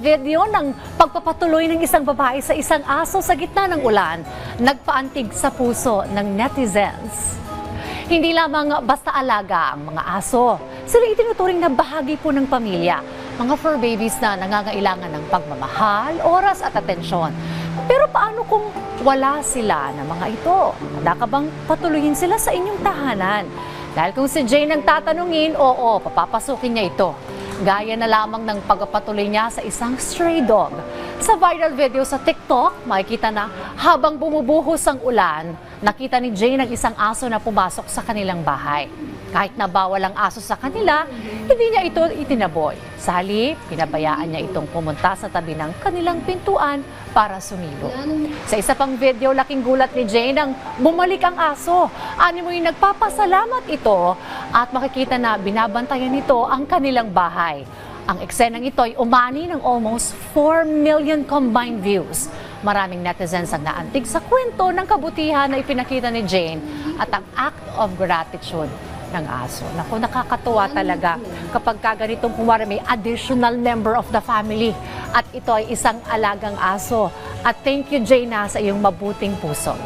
video ng pagpapatuloy ng isang babae sa isang aso sa gitna ng ulan, nagpaantig sa puso ng netizens. Hindi lamang basta alaga ang mga aso. Sila itinuturing na bahagi po ng pamilya. Mga fur babies na nangangailangan ng pagmamahal, oras at atensyon. Pero paano kung wala sila ng mga ito? Handa ka bang patuloyin sila sa inyong tahanan? Dahil kung si Jane ang tatanungin, oo, papapasukin niya ito. Gaya na lamang ng pagpapatuloy niya sa isang stray dog. Sa viral video sa TikTok, makikita na habang bumubuhos ang ulan, nakita ni Jane ang isang aso na pumasok sa kanilang bahay. Kahit na bawal ang aso sa kanila, hindi niya ito itinaboy. Sa halip, pinabayaan niya itong pumunta sa tabi ng kanilang pintuan para sumilo. Sa isa pang video, laking gulat ni Jane ang bumalik ang aso. Ani mo yung nagpapasalamat ito at makikita na binabantayan nito ang kanilang bahay. Ang eksenang ito ay umani ng almost 4 million combined views. Maraming netizens ang naantig sa kwento ng kabutihan na ipinakita ni Jane at ang act of gratitude ng aso. Naku, nakakatuwa talaga kapag ka ganitong kumwari may additional member of the family at ito ay isang alagang aso. At thank you, Jane, sa iyong mabuting puso.